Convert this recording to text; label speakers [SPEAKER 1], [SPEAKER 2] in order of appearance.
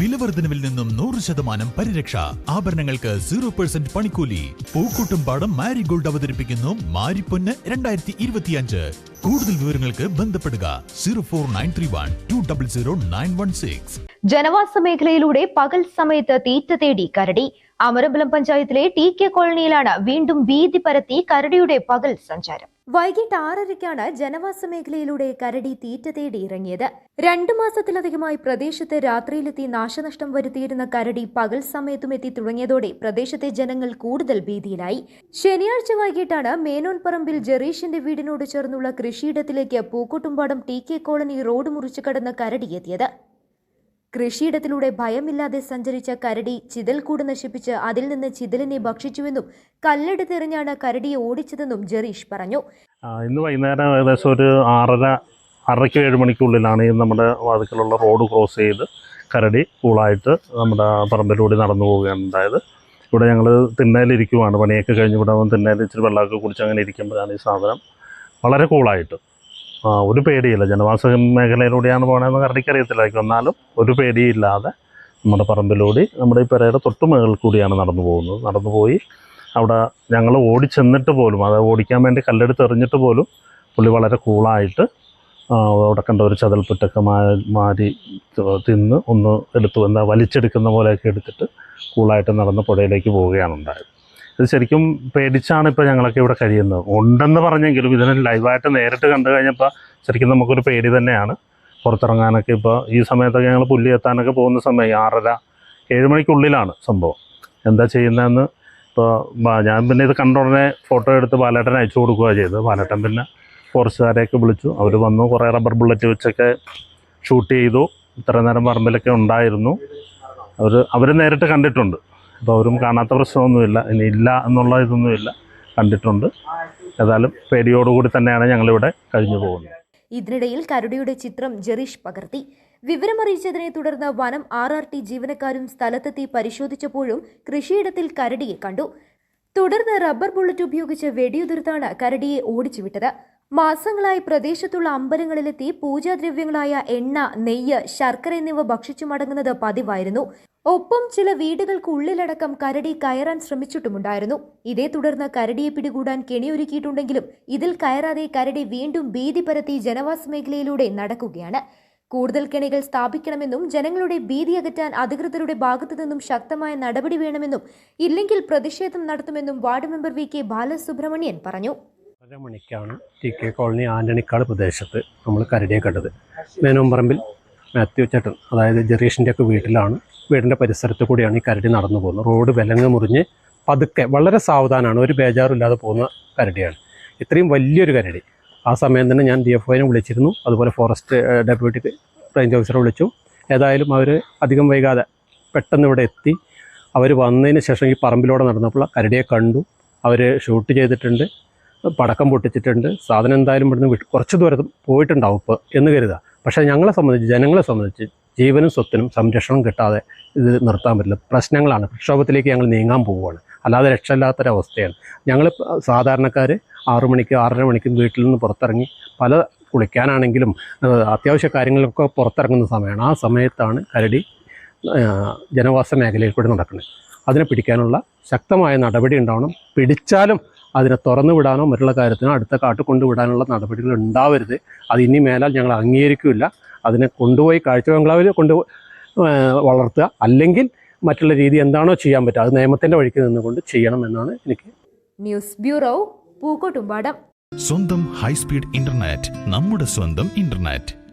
[SPEAKER 1] വിലവർദ്ധനവിൽ നിന്നും നൂറ് ശതമാനം പരിരക്ഷ. ആഭരണങ്ങൾക്ക് സീറോ പെർസെന്റ് പണിക്കൂലി. പൂക്കൂട്ടും പാടം മാരിഗോൾഡ് അവതരിപ്പിക്കുന്നു മാരിപ്പൊന്ന് രണ്ടായിരത്തി ഇരുപത്തിയഞ്ച്. കൂടുതൽ വിവരങ്ങൾക്ക് ബന്ധപ്പെടുക zero four nine three one two double zero nine one six.
[SPEAKER 2] ജനവാസ മേഖലയിലൂടെ പകൽ സമയത്ത് തീറ്റ തേടി കരടി. അമരമ്പലം പഞ്ചായത്തിലെ ടി കെ കോളനിയിലാണ് വീണ്ടും ഭീതി പരത്തി കരടിയുടെ പകൽ സഞ്ചാരം. വൈകിട്ട് ആറരയ്ക്കാണ് ജനവാസ മേഖലയിലൂടെ കരടി തീറ്റ തേടി ഇറങ്ങിയത്. രണ്ടു മാസത്തിലധികമായി പ്രദേശത്ത് രാത്രിയിലെത്തി നാശനഷ്ടം വരുത്തിയിരുന്ന കരടി പകൽ സമയത്തും എത്തി തുടങ്ങിയതോടെ പ്രദേശത്തെ ജനങ്ങൾ കൂടുതൽ ഭീതിയിലായി. ശനിയാഴ്ച വൈകിട്ടാണ് മേനോൻപറമ്പിൽ ജെറീഷിന്റെ വീടിനോട് ചേർന്നുള്ള കൃഷിയിടത്തിലേക്ക് Pookkottumpadam T K colony road മുറിച്ചു കടന്ന് കരടിയെത്തിയത് കൃഷിയിടത്തിലൂടെ ഭയമില്ലാതെ സഞ്ചരിച്ച കരടി ചിതൽക്കൂട് നശിപ്പിച്ച് അതിൽ നിന്ന് ചിതലിനെ ഭക്ഷിച്ചുവെന്നും കല്ലെടുത്തെറിഞ്ഞാണ് കരടിയെ ഓടിച്ചതെന്നും ജെറീഷ് പറഞ്ഞു.
[SPEAKER 3] ഇന്ന് വൈകുന്നേരം ഏകദേശം ഒരു ആറര ആറരയ്ക്ക് ഏഴ് മണിക്കുള്ളിലാണ് ഈ നമ്മുടെ വാതിക്കലുള്ള റോഡ് ക്രോസ് ചെയ്ത് കരടി കൂളായിട്ട് നമ്മുടെ പറമ്പിലൂടെ നടന്നു പോവുകയാണ് ഉണ്ടായത്. ഇവിടെ ഞങ്ങൾ തിണ്ണയിലിരിക്കുവാണ്. പണിയൊക്കെ കഴിഞ്ഞ് ഇവിടെ തിണ്ണയിൽ ഇച്ചിരി വെള്ളമൊക്കെ കുടിച്ച് അങ്ങനെ ഇരിക്കുമ്പോഴാണ് ഈ സാധനം വളരെ കൂളായിട്ട് ഒരു പേടിയില്ല. ജനവാസ മേഖലയിലൂടെയാണ് പോകണമെന്ന് കരടിക്ക് അറിയത്തില്ലായിരിക്കും എന്നാലും ഒരു പേടിയില്ലാതെ നമ്മുടെ പറമ്പിലൂടെ നമ്മുടെ ഈ പെരയുടെ തൊട്ട് മുകളിൽ കൂടിയാണ് നടന്നു പോകുന്നത്. നടന്നു പോയി അവിടെ ഞങ്ങൾ ഓടിച്ചെന്നിട്ട് പോലും അത് ഓടിക്കാൻ വേണ്ടി കല്ലെടുത്ത് എറിഞ്ഞിട്ട് പോലും പുള്ളി വളരെ കൂളായിട്ട് അവിടെ കണ്ട ഒരു ചതൽപ്പുറ്റൊക്കെ മാ തിന്ന് ഒന്ന് എടുത്തു എന്താ വലിച്ചെടുക്കുന്ന പോലെയൊക്കെ എടുത്തിട്ട് കൂളായിട്ട് നടന്ന് പുഴയിലേക്ക് പോവുകയാണ് ഉണ്ടായത്. ഇത് ശരിക്കും പേടിച്ചാണ് ഇപ്പോൾ ഞങ്ങളൊക്കെ ഇവിടെ കഴിയുന്നത്. ഉണ്ടെന്ന് പറഞ്ഞെങ്കിലും ഇതിനെ ലൈവായിട്ട് നേരിട്ട് കണ്ടു കഴിഞ്ഞപ്പോൾ ശരിക്കും നമുക്കൊരു പേടി തന്നെയാണ്. പുറത്തിറങ്ങാനൊക്കെ ഇപ്പോൾ ഈ സമയത്തൊക്കെ ഞങ്ങൾ പുല്ലി എത്താനൊക്കെ പോകുന്ന സമയം ആറര ഏഴ് മണിക്കുള്ളിലാണ് സംഭവം. എന്താ ചെയ്യുന്നതെന്ന് ഇപ്പോൾ ഞാൻ പിന്നെ ഇത് കണ്ട ഉടനെ ഫോട്ടോ എടുത്ത് ബാലേട്ടൻ അയച്ചു കൊടുക്കുക ചെയ്തത്. ബാലേട്ടൻ പിന്നെ ഫോറസ്റ്റുകാരെയൊക്കെ വിളിച്ചു. അവർ വന്നു. കുറേ റബ്ബർ ബുള്ളറ്റ് വെച്ചൊക്കെ ഷൂട്ട് ചെയ്തു. ഇത്ര നേരം പറമ്പിലൊക്കെ ഉണ്ടായിരുന്നു. അവർ അവർ നേരിട്ട് കണ്ടിട്ടുണ്ട്. അപ്പോൾ അവരും കാണാത്ത പ്രശ്നമൊന്നുമില്ല. ഇനി ഇല്ല എന്നുള്ള ഇതൊന്നുമില്ല. കണ്ടിട്ടുണ്ട്. ഏതായാലും പേടിയോടുകൂടി തന്നെയാണ് ഞങ്ങളിവിടെ കഴിഞ്ഞു പോകുന്നത്.
[SPEAKER 2] ഇതിനിടയിൽ കരുടിയുടെ ചിത്രം ജെറീഷ് പകർത്തി. വിവരമറിയിച്ചതിനെ തുടർന്ന് വനം ആർ ആർ ടി ജീവനക്കാരും സ്ഥലത്തെത്തി പരിശോധിച്ചപ്പോഴും കൃഷിയിടത്തിൽ കരടിയെ കണ്ടു. തുടർന്ന് റബ്ബർ ബുള്ളറ്റ് ഉപയോഗിച്ച് വെടിയുതിർത്താണ് കരടിയെ ഓടിച്ചുവിട്ടത്. മാസങ്ങളായി പ്രദേശത്തുള്ള അമ്പലങ്ങളിലെത്തി പൂജാദ്രവ്യങ്ങളായ എണ്ണ നെയ്യ് ശർക്കര എന്നിവ ഭക്ഷിച്ചു മടങ്ങുന്നത് പതിവായിരുന്നു. ഒപ്പം ചില വീടുകൾക്ക് ഉള്ളിലടക്കം കരടി കയറാൻ ശ്രമിച്ചിട്ടുമുണ്ടായിരുന്നു. ഇതേ തുടർന്ന് കരടിയെ പിടികൂടാൻ കെണിയൊരുക്കിയിട്ടുണ്ടെങ്കിലും ഇതിൽ കയറാതെ കരടി വീണ്ടും ഭീതി പരത്തി ജനവാസ മേഖലയിലൂടെ നടക്കുകയാണ്. കൂടുതൽ കെണികൾ സ്ഥാപിക്കണമെന്നും ജനങ്ങളുടെ ഭീതി അകറ്റാൻ അധികൃതരുടെ ഭാഗത്തു നിന്നും ശക്തമായ നടപടി വേണമെന്നും ഇല്ലെങ്കിൽ പ്രതിഷേധം നടത്തുമെന്നും ward member V K Balasubramanian പറഞ്ഞു.
[SPEAKER 4] മണിക്കാണ് ടി കെ കോളനി ആന്റണിക്കാട് പ്രദേശത്ത് നമ്മൾ കരടിയെ കണ്ടത്. മേനോമ്പറമ്പിൽ മാത്യു ചേട്ടൻ അതായത് ജെറീഷിന്റെ ഒക്കെ വീട്ടിലാണ് വീടിന്റെ പരിസരത്ത് കൂടിയാണ് ഈ കരടി നടന്നു പോകുന്നത്. റോഡ് വിലങ്ങ് മുറിഞ്ഞ് പതുക്കെ വളരെ സാവധാനമാണ്. ഒരു ബേജാറില്ലാതെ പോകുന്ന കരടിയാണ്. ഇത്രയും വലിയൊരു കരടി. ആ സമയം തന്നെ ഞാൻ ഡി എഫ് ഒനെ വിളിച്ചിരുന്നു. അതുപോലെ ഫോറസ്റ്റ് ഡെപ്യൂട്ടി റേഞ്ച് ഓഫീസറെ വിളിച്ചു. ഏതായാലും അവർ അധികം വൈകാതെ പെട്ടെന്ന് ഇവിടെ എത്തി. അവർ വന്നതിന് ശേഷം ഈ പറമ്പിലൂടെ നടന്നപ്പോൾ കരടിയെ കണ്ടു. അവർ ഷൂട്ട് ചെയ്തിട്ടുണ്ട്. പടക്കം പൊട്ടിച്ചിട്ടുണ്ട്. സാധനം എന്തായാലും ഇവിടുന്ന് കുറച്ച് ദൂരം പോയിട്ടുണ്ടാവും ഇപ്പോൾ എന്ന് കരുതുക പക്ഷേ ഞങ്ങളെ സംബന്ധിച്ച് ജനങ്ങളെ സംബന്ധിച്ച് ജീവനും സ്വത്തിനും സംരക്ഷണം കിട്ടാതെ ഇത് നിർത്താൻ പറ്റില്ല. പ്രശ്നങ്ങളാണ്. പ്രക്ഷോഭത്തിലേക്ക് ഞങ്ങൾ നീങ്ങാൻ പോവുകയാണ്. അല്ലാതെ രക്ഷയില്ലാത്തൊരവസ്ഥയാണ്. ഞങ്ങൾ സാധാരണക്കാർ ആറു മണിക്ക് ആറര മണിക്കും വീട്ടിൽ നിന്ന് പുറത്തിറങ്ങി പല കുളിക്കാനാണെങ്കിലും അത്യാവശ്യ കാര്യങ്ങളൊക്കെ പുറത്തിറങ്ങുന്ന സമയമാണ്. ആ സമയത്താണ് കരടി ജനവാസ മേഖലയിൽ കൂടി നടക്കുന്നത്. അതിനെ പിടിക്കാനുള്ള ശക്തമായ നടപടി ഉണ്ടാവണം. പിടിച്ചാലും അതിനെ തുറന്നു വിടാനോ മറ്റുള്ള കാര്യത്തിനോ അടുത്ത കാട്ട് കൊണ്ടുവിടാനുള്ള നടപടികൾ ഉണ്ടാവരുത്. അത് ഇനി മേലാൽ ഞങ്ങൾ അംഗീകരിക്കില്ല അതിനെ കൊണ്ടുപോയി കാഴ്ച ബംഗ്ലാവിൽ കൊണ്ട് വളർത്തുക. അല്ലെങ്കിൽ മറ്റുള്ള രീതി എന്താണോ ചെയ്യാൻ പറ്റുക. അത് നിയമത്തിന്റെ വഴിക്ക് നിന്നുകൊണ്ട് ചെയ്യണം എന്നാണ് എനിക്ക്
[SPEAKER 2] ന്യൂസ് ബ്യൂറോ പൂക്കോട്ടുംപാടം.
[SPEAKER 1] സ്വന്തം ഹൈസ്പീഡ് ഇന്റർനെറ്റ് നമ്മുടെ സ്വന്തം ഇന്റർനെറ്റ്.